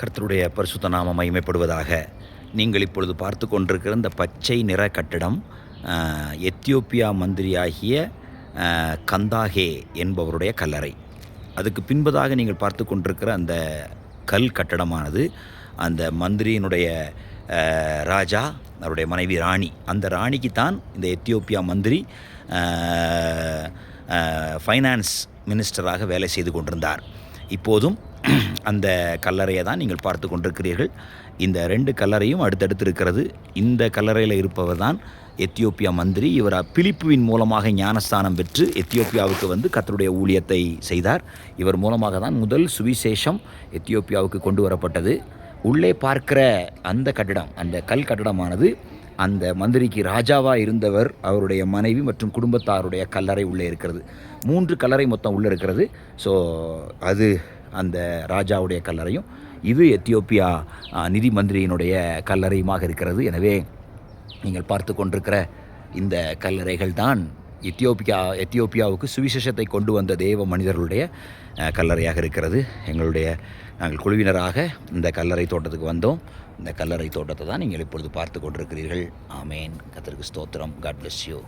கர்த்தருடைய பரிசுத்த நாம மகிமைப்படுவதாக நீங்கள் இப்பொழுது பார்த்து கொண்டிருக்கிற இந்த பச்சை நிற கட்டிடம் எத்தியோப்பியா மந்திரியாகிய கந்தாகே என்பவருடைய கல்லறை. அதுக்கு பின்பதாக நீங்கள் பார்த்து கொண்டிருக்கிற அந்த கல் கட்டடமானது அந்த மந்திரியினுடைய ராஜா அவருடைய மனைவி ராணி. அந்த ராணிக்கு தான் இந்த எத்தியோப்பியா மந்திரி ஃபைனான்ஸ் மினிஸ்டராக வேலை செய்து கொண்டிருந்தார். இப்போதும் அந்த கல்லறையை தான் நீங்கள் பார்த்து கொண்டிருக்கிறீர்கள். இந்த ரெண்டு கல்லறையும் அடுத்தடுத்து இருக்கிறது. இந்த கல்லறையில் இருப்பவர் தான் எத்தியோப்பியா மந்திரி. இவர் பிலிப்புவின் மூலமாக ஞானஸ்தானம் பெற்று எத்தியோப்பியாவுக்கு வந்து கத்தருடைய ஊழியத்தை செய்தார். இவர் மூலமாக தான் முதல் சுவிசேஷம் எத்தியோப்பியாவுக்கு கொண்டு வரப்பட்டது. உள்ளே பார்க்கிற அந்த கட்டிடம் அந்த கல் கட்டிடமானது அந்த மந்திரிக்கு ராஜாவாக இருந்தவர் அவருடைய மனைவி மற்றும் குடும்பத்தாருடைய கல்லறை உள்ளே இருக்கிறது. மூன்று கல்லறை மொத்தம் உள்ளே இருக்கிறது. ஸோ அது அந்த ராஜாவுடைய கல்லறையும் இது எத்தியோப்பியா நிதி மந்திரியினுடைய கல்லறையுமாக இருக்கிறது. எனவே நீங்கள் பார்த்து கொண்டிருக்கிற இந்த கல்லறைகள் தான் எத்தியோப்பியா எத்தியோப்பியாவுக்கு சுவிசேஷத்தை கொண்டு வந்த தேவ மனிதர்களுடைய கல்லறையாக இருக்கிறது. எங்களுடைய நாங்கள் குழுவினராக இந்த கல்லறை தோட்டத்துக்கு வந்தோம். இந்த கல்லறை தோட்டத்தை தான் நீங்கள் இப்பொழுது பார்த்து கொண்டிருக்கிறீர்கள். ஆமேன். கத்திரிக்கு ஸ்தோத்திரம். God bless you